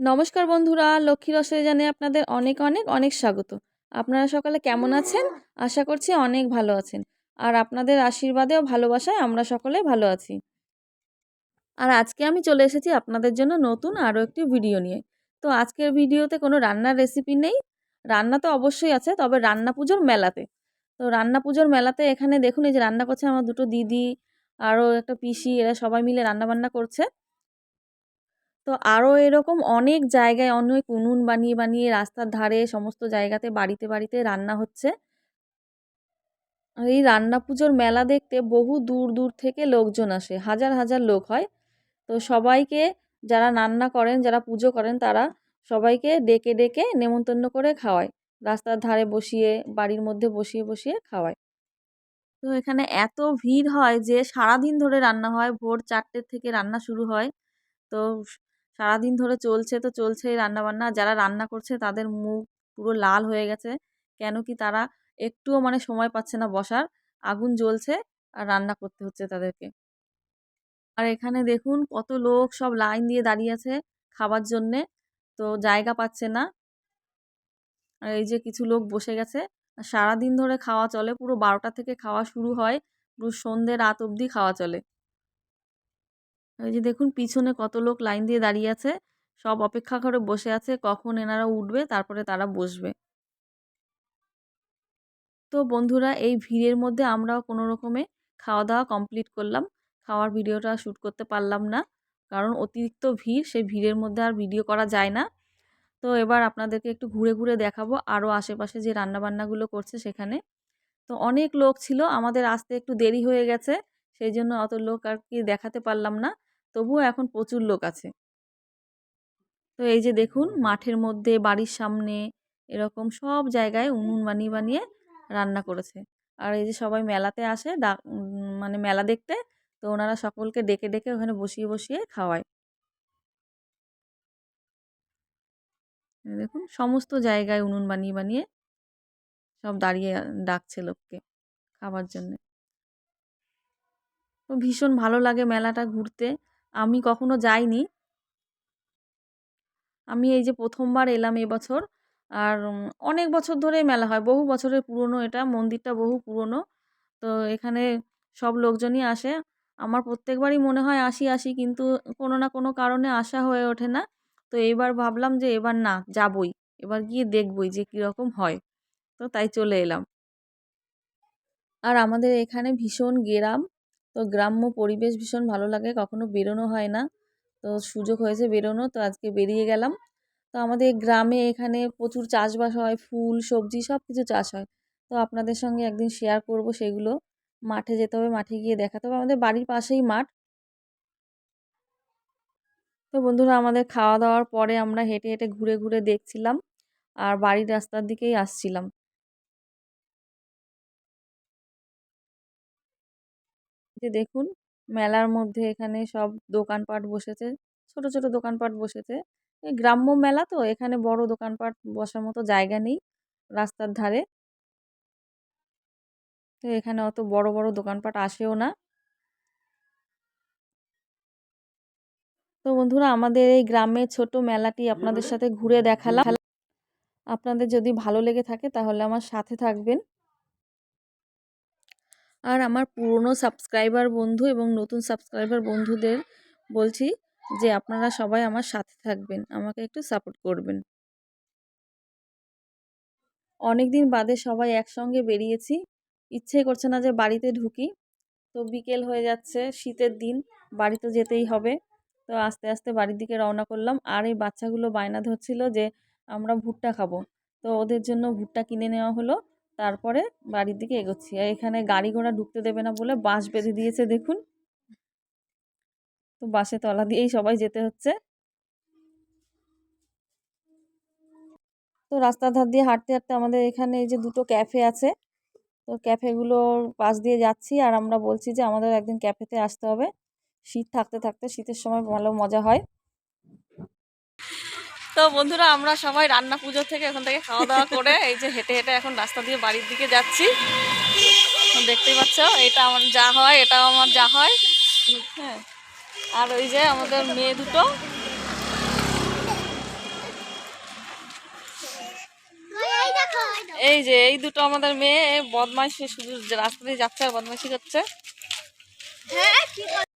নমস্কার বন্ধুরা, লক্ষ্মী রসে জানে আপনাদের অনেক অনেক অনেক স্বাগত। আপনারা সকালে কেমন আছেন? আশা করছি অনেক ভালো আছেন। আর আপনাদের আশীর্বাদে ও ভালোবাসায় আমরা সকলে ভালো আছি। আর আজকে আমি চলে এসেছি আপনাদের জন্য নতুন আরও একটি ভিডিও নিয়ে। তো আজকের ভিডিওতে কোনো রান্নার রেসিপি নেই। রান্না তো অবশ্যই আছে, তবে রান্না পুজোর মেলাতে। তো রান্না পুজোর মেলাতে এখানে দেখুন, এই যে রান্না করছে আমার দুটো দিদি, আরও একটা পিসি, এরা সবাই মিলে রান্না বান্না করছে। তো আরও এরকম অনেক জায়গায় অনেক উনুন বানিয়ে বানিয়ে রাস্তার ধারে সমস্ত জায়গাতে বাড়িতে বাড়িতে রান্না হচ্ছে। এই রান্না পুজোর মেলা দেখতে বহু দূর দূর থেকে লোকজন আসে, হাজার হাজার লোক হয়। তো সবাইকে যারা রান্না করেন, যারা পুজো করেন, তারা সবাইকে ডেকে ডেকে নেমন্তন্ন করে খাওয়ায়। রাস্তার ধারে বসিয়ে, বাড়ির মধ্যে বসিয়ে বসিয়ে খাওয়ায়। তো এখানে এত ভিড় হয় যে সারাদিন ধরে রান্না হয়, ভোর চারটের থেকে রান্না শুরু হয়। তো সারাদিন ধরে চলছে তো চলছেই রান্নাবান্না। যারা রান্না করছে তাদের মুখ পুরো লাল হয়ে গেছে। কেন কি তারা একটুও মানে সময় পাচ্ছে না বসার। আগুন জ্বলছে আর রান্না করতে হচ্ছে তাদেরকে। আর এখানে দেখুন কত লোক সব লাইন দিয়ে দাঁড়িয়ে আছে খাবার জন্যে। তো জায়গা পাচ্ছে না। আর এই যে কিছু লোক বসে গেছে। সারাদিন ধরে খাওয়া চলে। পুরো বারোটা থেকে খাওয়া শুরু হয়। পুরো সন্ধ্যে রাত অবধি খাওয়া চলে। ওই যে দেখুন, পিছনে কত লোক লাইন দিয়ে দাঁড়িয়ে আছে। সব অপেক্ষা করে বসে আছে, কখন এনারা উঠবে, তারপরে তারা বসবে। তো বন্ধুরা, এই ভিড়ের মধ্যে আমরাও কোনো রকমে খাওয়া দাওয়া কমপ্লিট করলাম। খাওয়ার ভিডিওটা শ্যুট করতে পারলাম না, কারণ অতিরিক্ত ভিড়, সেই ভিড়ের মধ্যে আর ভিডিও করা যায় না। তো এবার আপনাদেরকে একটু ঘুরে ঘুরে দেখাবো আরও আশেপাশে যে রান্নাবান্নাগুলো করছে সেখানে। তো অনেক লোক ছিল, আমাদের আসতে একটু দেরি হয়ে গেছে। সেই জন্য অত লোক আর কি দেখাতে পারলাম না। তবুও এখন প্রচুর লোক আছে। তো এই যে দেখুন মাঠের মধ্যে বাড়ির সামনে এরকম সব জায়গায় উনুন বানিয়ে বানিয়ে রান্না করেছে। আর এই যে সবাই মেলাতে আসে মানে মেলা দেখতে তো ওনারা সকলকে ডেকে ডেকে ওখানে বসিয়ে বসিয়ে খাওয়ায়। দেখুন সমস্ত জায়গায় উনুন বানিয়ে বানিয়ে সব দাঁড়িয়ে ডাকছে লোককে খাবার জন্যে। ভীষণ ভালো লাগে মেলাটা ঘুরতে। আমি কখনো যাইনি। আমি এই যে প্রথমবার এলাম এবছর আর অনেক বছর ধরে মেলা হয়, বহু বছরের পুরনো এটা, মন্দিরটা বহু পুরনো। তো এখানে সব লোকজনই আসে। আমার প্রত্যেকবারই মনে হয় আসি আসি, কিন্তু কোনো না কোনো কারণে আসা হয়ে ওঠে না। তো এবার ভাবলাম যে এবার না, যাবই। এবার গিয়ে দেখবই যে কীরকম হয়। তো তাই চলে এলাম। আর আমাদের এখানে ভীষণ গ্রাম। তো গ্রাম্য পরিবেশ ভীষণ ভালো লাগে, কখনো বেরোনো হয় না। তো সুযোগ হয়েছে বেরোনো, তো আজকে বেরিয়ে গেলাম। তো আমাদের গ্রামে এখানে প্রচুর চাষবাস হয়, ফুল, সবজি সব কিছু চাষ হয়। তো আপনাদের সঙ্গে একদিন শেয়ার করব সেগুলো। মাঠে যেতে হবে, মাঠে গিয়ে দেখাতে হবে। আমাদের বাড়ির পাশেই মাঠ। তো বন্ধুরা, আমাদের খাওয়া দাওয়ার পরে আমরা হেঁটে হেঁটে ঘুরে ঘুরে দেখছিলাম, আর বাড়ির রাস্তার দিকেই আসছিলাম। যে দেখুন, মেলার মধ্যে এখানে সব দোকানপাট বসেছে, ছোট ছোট দোকানপাট বসেছে। এই গ্রাম্য মেলা তো, এখানে বড় দোকানপাট বসার মতো জায়গা নেই রাস্তার ধারে। তো এখানে অত বড় বড় দোকানপাট আসেও না। তো বন্ধুরা, আমাদের এই গ্রামের ছোট মেলাটি আপনাদের সাথে ঘুরে দেখালাম। আপনাদের যদি ভালো লেগে থাকে, তাহলে আমার সাথে থাকবেন। আর আমার পুরনো সাবস্ক্রাইবার বন্ধু এবং নতুন সাবস্ক্রাইবার বন্ধুদের বলছি যে, আপনারা সবাই আমার সাথে থাকবেন, আমাকে একটু সাপোর্ট করবেন। অনেক দিন বাদে সবাই একসঙ্গে বেরিয়েছি। ইচ্ছে করছে না যে বাড়িতে ঢুকি। তো বিকেল হয়ে যাচ্ছে, শীতের দিন, বাড়ি তো যেতেই হবে। তো আস্তে আস্তে বাড়ির দিকে রওনা করলাম। আর এই বাচ্চাগুলো বায়না ধরছিল যে, আমরা ভুট্টা খাব। তো ওদের জন্য ভুট্টা কিনে নেওয়া হলো। তারপরে বাড়ির দিকে এগোচ্ছি। আর এখানে গাড়ি ঘোড়া ঢুকতে দেবে না বলে বাঁশ বেঁধে দিয়েছে, দেখুন। তো বাসে তলা দিয়েই সবাই যেতে হচ্ছে। তো রাস্তার ধার দিয়ে হাঁটতে হাঁটতে আমাদের এখানে এই যে দুটো ক্যাফে আছে, তো ক্যাফেগুলোর পাশ দিয়ে যাচ্ছি। আর আমরা বলছি যে আমাদের একদিন ক্যাফেতে আসতে হবে। শীত থাকতে থাকতে শীতের সময় ভালো মজা হয়। তো বন্ধুরা, আমরা সবাই রান্না পুজো থেকে এখন থেকে খাওয়া দাওয়া করে এই যে হেঁটে হেঁটে এখন রাস্তা দিয়ে বাড়ির দিকে যাচ্ছি। দেখতেই পাচ্ছ, এটা আমার যা হয়, এটাও আমার যা হয়। হ্যাঁ আর ওই যে আমাদের মেয়ে দুটো। এই যে, এই দুটো আমাদের মেয়ে, বদমাইশি শুধু রাস্তা দিয়ে যাচ্ছে আর বদমাইশি করছে। হ্যাঁ,